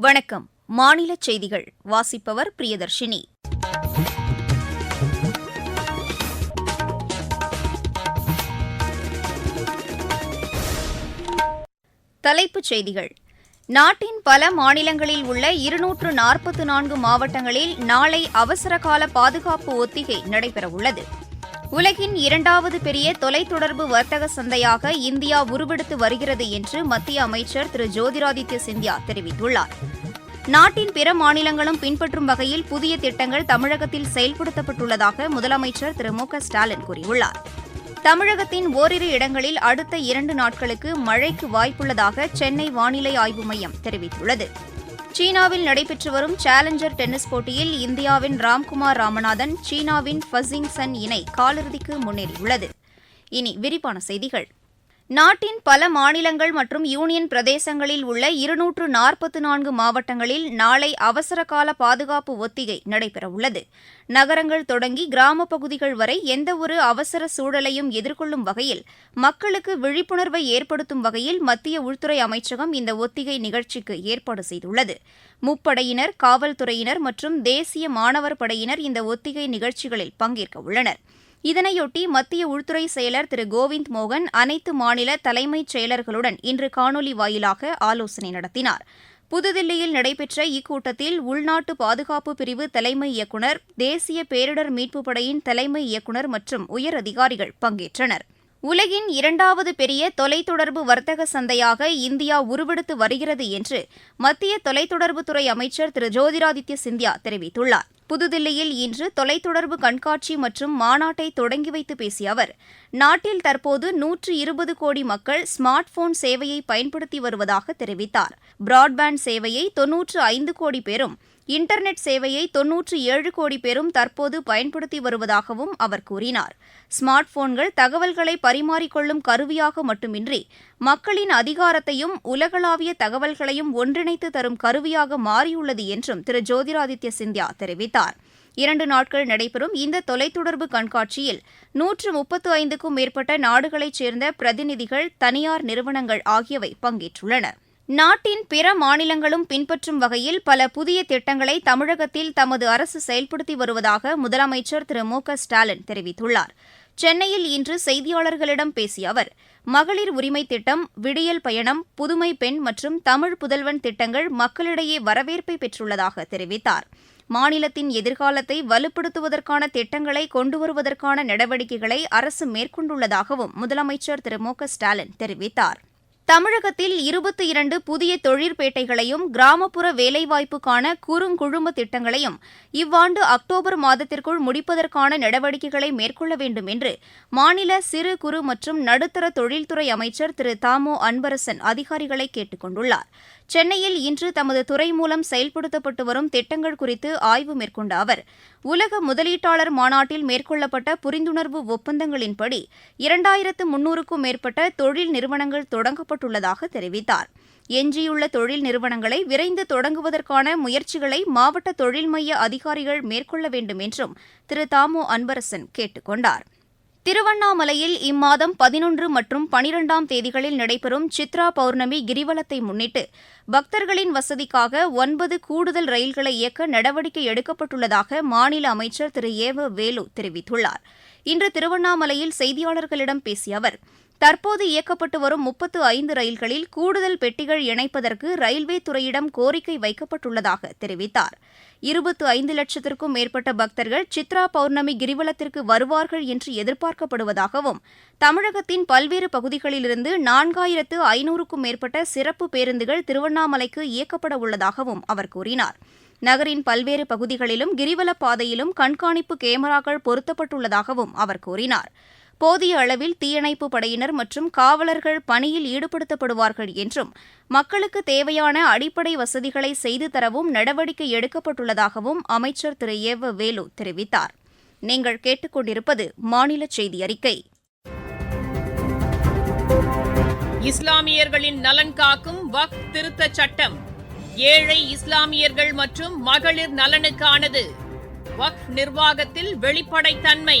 வணக்கம். மாநில செய்திகள். வாசிப்பவர் பிரியதர்ஷினி. தலைப்புச் செய்திகள். நாட்டின் பல மாநிலங்களில் உள்ள இருநூற்று நாற்பத்து நான்கு மாவட்டங்களில் நாளை அவசரகால பாதுகாப்பு ஒத்திகை நடைபெறவுள்ளது. உலகின் இரண்டாவது பெரிய தொலைத்தொடர்பு வர்த்தக சந்தையாக இந்தியா உருவெடுத்து வருகிறது என்று மத்திய அமைச்சர் திரு ஜோதிராதித்ய சிந்தியா தெரிவித்துள்ளார். நாட்டின் பிற மாநிலங்களும் பின்பற்றும் வகையில் புதிய திட்டங்கள் தமிழகத்தில் செயல்படுத்தப்பட்டுள்ளதாக முதலமைச்சர் திரு மு ஸ்டாலின் கூறியுள்ளார். தமிழகத்தின் ஓரிரு இடங்களில் அடுத்த இரண்டு நாட்களுக்கு மழைக்கு வாய்ப்புள்ளதாக சென்னை வானிலை ஆய்வு மையம் தெரிவித்துள்ளது. சீனாவில் நடைபெற்று வரும் சேலஞ்சர் டென்னிஸ் போட்டியில் இந்தியாவின் ராம்குமார் ராமநாதன் சீனாவின் ஃபசிங் சன் இணை காலிறுதிக்கு முன்னேறியுள்ளது. இனி விரிவான செய்திகள். நாட்டின் பல மாநிலங்கள் மற்றும் யூனியன் பிரதேசங்களில் உள்ள இருநூற்று நாற்பத்து நான்கு மாவட்டங்களில் நாளை அவசரகால பாதுகாப்பு ஒத்திகை நடைபெறவுள்ளது. நகரங்கள் தொடங்கி கிராமப் பகுதிகள் வரை எந்தவொரு அவசர சூழலையும் எதிர்கொள்ளும் வகையில் மக்களுக்கு விழிப்புணர்வை ஏற்படுத்தும் வகையில் மத்திய உள்துறை அமைச்சகம் இந்த ஒத்திகை நிகழ்ச்சிக்கு ஏற்பாடு செய்துள்ளது. முப்படையினர் காவல்துறையினர் மற்றும் தேசிய மாணவர் படையினர் இந்த ஒத்திகை நிகழ்ச்சிகளில் பங்கேற்க உள்ளனர் இதனையொட்டி மத்திய உள்துறை செயலர் திரு கோவிந்த் மோகன் அனைத்து மாநில தலைமைச் செயலர்களுடன் இன்று காணொலி வாயிலாக ஆலோசனை நடத்தினார். புதுதில்லியில் நடைபெற்ற இக்கூட்டத்தில் உள்நாட்டு பாதுகாப்பு பிரிவு தலைமை இயக்குநர் தேசிய பேரிடர் மீட்புப் படையின் தலைமை இயக்குநர் மற்றும் உயரதிகாரிகள் பங்கேற்றனர். உலகின் இரண்டாவது பெரிய தொலைத்தொடர்பு வர்த்தக சந்தையாக இந்தியா உருவெடுத்து வருகிறது என்று மத்திய தொலைத்தொடர்புத்துறை அமைச்சர் திரு ஜோதிராதித்ய சிந்தியா தெரிவித்துள்ளார். புதுதில்லியில் இன்று தொலைத்தொடர்பு கண்காட்சி மற்றும் மாநாட்டை தொடங்கி வைத்து பேசிய அவர் நாட்டில் தற்போது நூற்று இருபது கோடி மக்கள் ஸ்மார்ட் போன் சேவையை பயன்படுத்தி வருவதாக தெரிவித்தார். பிராட்பேண்ட் சேவையை தொன்னூற்று ஐந்து கோடி பேரும் இன்டர்நெட் சேவையை தொன்னூற்று ஏழு கோடி பேரும் தற்போது பயன்படுத்தி வருவதாகவும் அவர் கூறினார். ஸ்மார்ட் போன்கள் தகவல்களை பரிமாறிக்கொள்ளும் கருவியாக மட்டுமின்றி மக்களின் அதிகாரத்தையும் உலகளாவிய தகவல்களையும் ஒன்றிணைத்து தரும் கருவியாக மாறியுள்ளது என்றும் திரு. ஜோதிராதித்ய சிந்தியா தெரிவித்தார். இரண்டு நாட்கள் நடைபெறும் இந்த தொலைத்தொடர்பு கண்காட்சியில் நூற்று முப்பத்து ஐந்துக்கும் மேற்பட்ட நாடுகளைச் சேர்ந்த பிரதிநிதிகள் தனியார் நிறுவனங்கள் ஆகியவை பங்கேற்றுள்ளன நாட்டின் பிற மாநிலங்களும் பின்பற்றும் வகையில் பல புதிய திட்டங்களை தமிழகத்தில் தமது அரசு செயல்படுத்தி வருவதாக முதலமைச்சர் திரு மு க ஸ்டாலின் தெரிவித்துள்ளார். சென்னையில் இன்று செய்தியாளர்களிடம் பேசிய அவர் மகளிர் உரிமை திட்டம் விடியல் பயணம் புதுமை பெண் மற்றும் தமிழ் புதல்வன் திட்டங்கள் மக்களிடையே வரவேற்பை பெற்றுள்ளதாக தெரிவித்தார். மாநிலத்தின் எதிர்காலத்தை வலுப்படுத்துவதற்கான திட்டங்களை கொண்டுவருவதற்கான நடவடிக்கைகளை அரசு மேற்கொண்டுள்ளதாகவும் முதலமைச்சர் திரு மு க ஸ்டாலின் தெரிவித்தார். தமிழகத்தில் இருபத்தி இரண்டு புதிய தொழிற்பேட்டைகளையும் கிராமப்புற வேலைவாய்ப்புக்கான குறுங்குழும திட்டங்களையும் இவ்வாண்டு அக்டோபர் மாதத்திற்குள் முடிப்பதற்கான நடவடிக்கைகளை மேற்கொள்ள வேண்டும் என்று மாநில சிறு குறு மற்றும் நடுத்தர தொழில்துறை அமைச்சர் திரு தாமோ அன்பரசன் அதிகாரிகளை கேட்டுக் கொண்டுள்ளார். சென்னையில் இன்று தமது துறை மூலம் செயல்படுத்தப்பட்டு வரும் திட்டங்கள் குறித்து ஆய்வு மேற்கொண்ட அவர் உலக முதலீட்டாளர் மாநாட்டில் மேற்கொள்ளப்பட்ட புரிந்துணர்வு ஒப்பந்தங்களின்படி இரண்டாயிரத்து முன்னூறுக்கும் மேற்பட்ட தொழில் நிறுவனங்கள் தொடங்கப்பட்டுள்ளதாக தெரிவித்தார். எஞ்சியுள்ள தொழில் நிறுவனங்களை விரைந்து தொடங்குவதற்கான முயற்சிகளை மாவட்ட தொழில் மைய அதிகாரிகள் மேற்கொள்ள வேண்டும் என்றும் திரு. தாமோ அன்பரசன் கேட்டுக் கொண்டாா் திருவண்ணாமலையில் இம்மாதம் பதினொன்று மற்றும் பனிரெண்டாம் தேதிகளில் நடைபெறும் சித்ரா பௌர்ணமி கிரிவலத்தை முன்னிட்டு பக்தர்களின் வசதிக்காக ஒன்பது கூடுதல் ரயில்களை இயக்க நடவடிக்கை எடுக்கப்பட்டுள்ளதாக மாநில அமைச்சர் திரு ஏவ வேலு தெரிவித்துள்ளார். இன்று திருவண்ணாமலையில் செய்தியாளர்களிடம் பேசிய அவர் தற்போது இயக்கப்பட்டு வரும் முப்பத்து ஐந்து ரயில்களில் கூடுதல் பெட்டிகள் இணைப்பதற்கு ரயில்வே துறையிடம் கோரிக்கை வைக்கப்பட்டுள்ளதாக தெரிவித்தார். இருபத்து ஐந்து லட்சத்திற்கும் மேற்பட்ட பக்தர்கள் சித்ரா பௌர்ணமி கிரிவலத்திற்கு வருவார்கள் என்று எதிர்பார்க்கப்படுவதாகவும் தமிழகத்தின் பல்வேறு பகுதிகளிலிருந்து நான்காயிரத்து ஐநூறுக்கும் மேற்பட்ட சிறப்பு பேருந்துகள் திருவண்ணாமலைக்கு இயக்கப்பட உள்ளதாகவும் அவர் கூறினார். நகரின் பல்வேறு பகுதிகளிலும் கிரிவல பாதையிலும் கண்காணிப்பு கேமராக்கள் பொருத்தப்பட்டுள்ளதாகவும் அவர் கூறினார். போதிய அளவில் தீயணைப்பு படையினர் மற்றும் காவலர்கள் பணியில் ஈடுபடுத்தப்படுவார்கள் என்றும் மக்களுக்கு தேவையான அடிப்படை வசதிகளை செய்து தரவும் நடவடிக்கை எடுக்கப்பட்டுள்ளதாகவும் அமைச்சர் திரு. ஏவ வேலு தெரிவித்தார். நீங்கள் கேட்டுக்கொண்டிருப்பது மாநில செய்தி அறிக்கை இஸ்லாமியர்களின் நலன் காக்கும் வக் திருத்தச் சட்டம். ஏழை இஸ்லாமியர்கள் மற்றும் மகளிர் நலனுக்கானது. வக் நிர்வாகத்தில் வெளிப்படைத்தன்மை.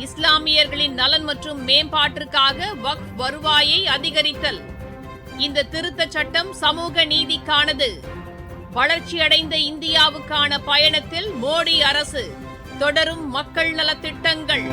இஸ்லாமியர்களின் நலன் மற்றும் மேம்பாட்டிற்காக வக்ஃப் வருவாயை அதிகரித்தல். இந்த திருத்த சட்டம் சமூக நீதிக்கானது. வளர்ச்சியடைந்த இந்தியாவுக்கான பயணத்தில் மோடி அரசு தொடரும் மக்கள் நலத்திட்டங்கள்.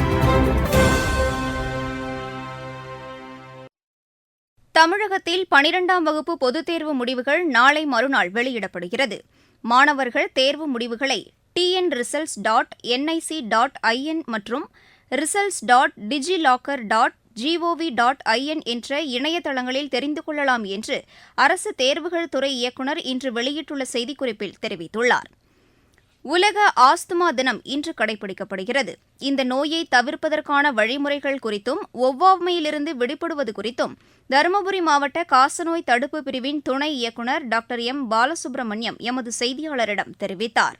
தமிழகத்தில் பனிரெண்டாம் வகுப்பு பொதுத் தேர்வு முடிவுகள் நாளை மறுநாள் வெளியிடப்படுகிறது. மாணவர்கள் தேர்வு முடிவுகளை TN results dot NIC dot IN மற்றும் results dot DigiLocker dot GOV dot IN என்ற இணையதளங்களில் தெரிந்து கொள்ளலாம் என்று அரசு தேர்வுகள் துறை இயக்குநர் இன்று வெளியிட்டுள்ள செய்திக்குறிப்பில் தெரிவித்துள்ளார். உலக ஆஸ்துமா தினம் இன்று கடைபிடிக்கப்படுகிறது. இந்த நோயை தவிர்ப்பதற்கான வழிமுறைகள் குறித்தும் ஒவ்வாமையிலிருந்து விடுபடுவது குறித்தும் தருமபுரி மாவட்ட காசநோய் தடுப்பு பிரிவின் துணை இயக்குநர் டாக்டர் எம். பாலசுப்ரமணியம் எமது செய்தியாளரிடம் தெரிவித்தார்.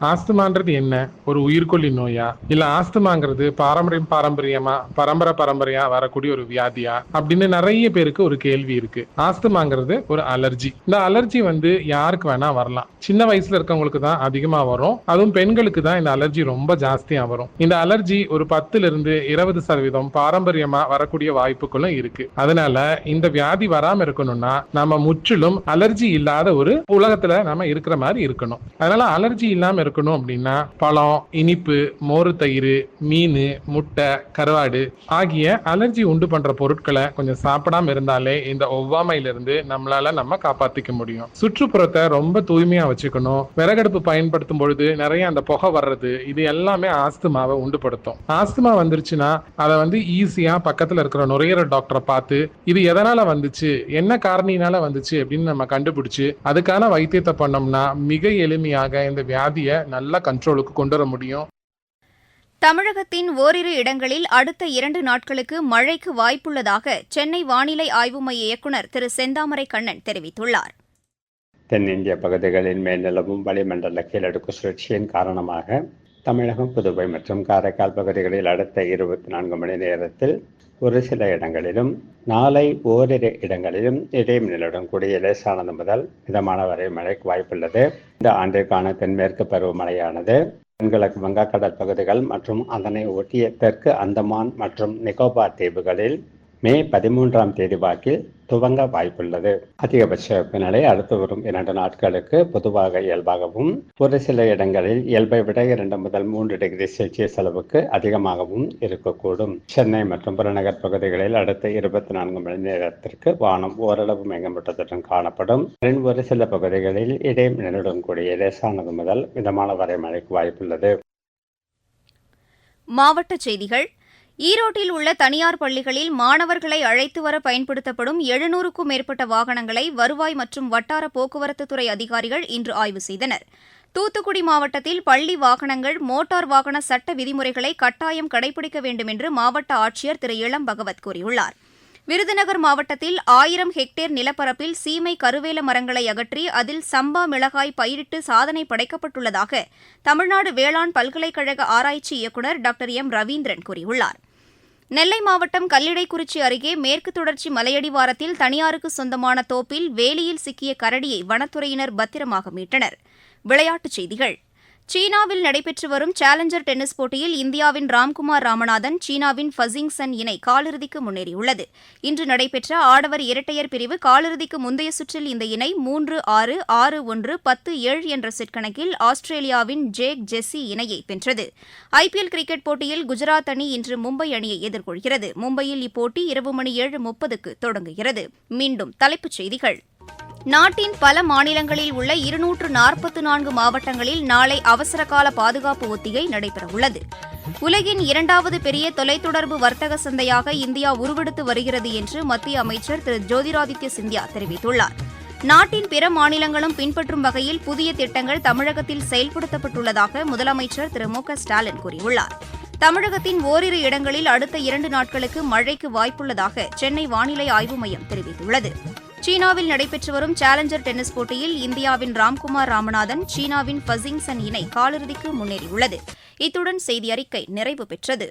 ஆஸ்துமான்றது என்ன? ஒரு உயிர்கொல்லி நோயா? இல்ல ஆஸ்துமாங்கிறது பாரம்பரியம் பாரம்பரியமா பரம்பரை பரம்பரையா வரக்கூடிய ஒரு வியாதியா? அப்படின்னு நிறைய பேருக்கு ஒரு கேள்வி இருக்கு. ஆஸ்துமாங்கிறது ஒரு அலர்ஜி. இந்த அலர்ஜி வந்து யாருக்கு வேணா வரலாம். சின்ன வயசுல இருக்கவங்களுக்கு தான் அதிகமா வரும். அதுவும் பெண்களுக்கு தான் இந்த அலர்ஜி ரொம்ப ஜாஸ்தியா வரும். இந்த அலர்ஜி ஒரு பத்துல இருந்து இருபது சதவீதம் பாரம்பரியமா வரக்கூடிய வாய்ப்புகளும் இருக்கு. அதனால இந்த வியாதி வராம இருக்கணும்னா நம்ம முற்றிலும் அலர்ஜி இல்லாத ஒரு உலகத்துல நம்ம இருக்கிற மாதிரி இருக்கணும். அதனால அலர்ஜி இல்லாம இருக்கணும் அப்படின்னா பழம் இனிப்பு மோர் தயிர் மீன் முட்டை கருவாடு ஆகிய அலர்ஜி உண்டு பண்ற பொருட்களை கொஞ்சம் சாப்பிடாம இருந்தாலே இந்த ஒவ்வாமையிலிருந்து நம்மளால நம்ம காப்பாத்திக்க முடியும். சுற்றுப்புறத்தை ரொம்ப தூய்மையா வச்சுக்கணும். விறகடுப்பு பயன்படுத்தும் பொழுது நிறைய அந்த புகை வர்றது இது எல்லாமே ஆஸ்துமாவை உண்டுபடுத்தும் ஆஸ்துமா வந்துருச்சுன்னா அதை வந்து ஈஸியா பக்கத்துல இருக்கிற நுரையீரல் டாக்டரை பார்த்து இது எதனால வந்துச்சு என்ன காரணினால வந்துச்சு அப்படின்னு நம்ம கண்டுபிடிச்சு அதுக்கான வைத்தியத்தை பண்ணோம்னா மிக எளிமையாக இந்த வியாதியை நல்ல கண்ட்ரோலுக்கு கொண்டு வர முடியும். தமிழகத்தின் ஓரிரு இடங்களில் அடுத்த இரண்டு நாட்களுக்கு மழைக்கு வாய்ப்புள்ளதாக சென்னை வானிலை ஆய்வு மைய இயக்குநர் திரு செந்தாமரை கண்ணன் தெரிவித்துள்ளார். தென்னிந்திய பகுதிகளின் மேல் நிலவும் வளிமண்டல கீழடுக்கு சுழற்சியின் காரணமாக தமிழகம் புதுவை மற்றும் காரைக்கால் பகுதிகளில் அடுத்த இருபத்தி நான்கு மணி நேரத்தில் ஒரு சில இடங்களிலும் நாளை ஓரிரு இடங்களிலும் இடைமின்னலுடன் கூடிய லேசானது முதல் மிதமான வரை மழைக்கு வாய்ப்புள்ளது. இந்த ஆண்டிற்கான தென்மேற்கு பருவமழையானது தென்கிழக்கு வங்கக்கடல் பகுதிகள் மற்றும் அதனை ஒட்டிய தெற்கு அந்தமான் மற்றும் நிக்கோபார் தீவுகளில் மே பதிமூன்றாம் தேதி வாக்கில் துவங்க வாய்ப்புள்ளது. அதிகபட்ச வெப்பநிலை அடுத்து வரும் இரண்டு நாட்களுக்கு பொதுவாக இயல்பாகவும் ஒரு சில இடங்களில் இயல்பை விட இரண்டு முதல் மூன்று டிகிரி செல்சியஸ் அளவுக்கு அதிகமாகவும் இருக்கக்கூடும். சென்னை மற்றும் புறநகர் பகுதிகளில் அடுத்த இருபத்தி நான்கு மணி நேரத்திற்கு வானம் ஓரளவு மேகமூட்டத்துடன் காணப்படும். ஒரு சில பகுதிகளில் இடைமின்னலுடன் கூடிய லேசானது முதல் மிதமான வரை மழைக்கு வாய்ப்புள்ளது. மாவட்ட செய்திகள் ஈரோட்டில் உள்ள தனியார் பள்ளிகளில் மாணவர்களை அழைத்து வர பயன்படுத்தப்படும் எழுநூறுக்கும் மேற்பட்ட வாகனங்களை வருவாய் மற்றும் வட்டார போக்குவரத்துத்துறை அதிகாரிகள் இன்று ஆய்வு செய்தனர். தூத்துக்குடி மாவட்டத்தில் பள்ளி வாகனங்கள் மோட்டார் வாகன சட்ட விதிமுறைகளை கட்டாயம் கடைபிடிக்க வேண்டும் என்று மாவட்ட ஆட்சியர் திரு இளம் பகவத் கூறியுள்ளார். விருதுநகர் மாவட்டத்தில் ஆயிரம் ஹெக்டேர் நிலப்பரப்பில் சீமை கருவேல மரங்களை அகற்றி அதில் சம்பா மிளகாய் பயிரிட்டு சாதனை படைக்கப்பட்டுள்ளதாக தமிழ்நாடு வேளாண் பல்கலைக்கழக ஆராய்ச்சி இயக்குநர் டாக்டர் எம் ரவீந்திரன் கூறியுள்ளார். நெல்லை மாவட்டம் கல்லிடைக்குறிச்சி அருகே மேற்கு தொடர்ச்சி மலையடிவாரத்தில் தனியாருக்கு சொந்தமான தோப்பில் வேலியில் சிக்கிய கரடியை வனத்துறையினர் பத்திரமாக மீட்டனர். விளையாட்டுச் செய்திகள். சீனாவில் நடைபெற்று வரும் சேலஞ்சர் டென்னிஸ் போட்டியில் இந்தியாவின் ராம்குமார் ராமநாதன் சீனாவின் ஃபசிங் சன் இணை காலிறுதிக்கு முன்னேறியுள்ளது. இன்று நடைபெற்ற ஆடவர் இரட்டையர் பிரிவு காலிறுதிக்கு முந்தைய சுற்றில் இந்த இணை மூன்று ஆறு ஆறு ஒன்று பத்து ஏழு என்ற செட் கணக்கில் ஆஸ்திரேலியாவின் ஜேக் ஜெஸ்ஸி இணையை வென்றது. ஐபிஎல் கிரிக்கெட் போட்டியில் குஜராத் அணி இன்று மும்பை அணியை எதிர்கொள்கிறது. மும்பையில் இப்போட்டி இரவு மணி ஏழு முப்பதுக்கு தொடங்குகிறது. மீண்டும் தலைப்புச் செய்திகள். நாட்டின் பல மாநிலங்களில் உள்ள இருநூற்று நாற்பத்து நான்கு மாவட்டங்களில் நாளை அவசரகால பாதுகாப்பு ஒத்திகை நடைபெறவுள்ளது. உலகின் இரண்டாவது பெரிய தொலைத்தொடர்பு வர்த்தக சந்தையாக இந்தியா உருவெடுத்து வருகிறது என்று மத்திய அமைச்சர் திரு ஜோதிராதித்ய சிந்தியா தெரிவித்துள்ளார். நாட்டின் பிற மாநிலங்களும் பின்பற்றும் வகையில் புதிய திட்டங்கள் தமிழகத்தில் செயல்படுத்தப்பட்டுள்ளதாக முதலமைச்சர் திரு மு ஸ்டாலின் கூறியுள்ளார். தமிழகத்தின் ஓரிரு இடங்களில் அடுத்த இரண்டு நாட்களுக்கு மழைக்கு வாய்ப்புள்ளதாக சென்னை வானிலை ஆய்வு மையம் தெரிவித்துள்ளது. சீனாவில் நடைபெற்று வரும் சேலஞ்சர் டென்னிஸ் போட்டியில் இந்தியாவின் ராம்குமார் ராமநாதன் சீனாவின் ஃபசிங்சன் இணை காலிறுதிக்கு முன்னேறியுள்ளது. இத்துடன் செய்தி அறிக்கை நிறைவு பெற்றது.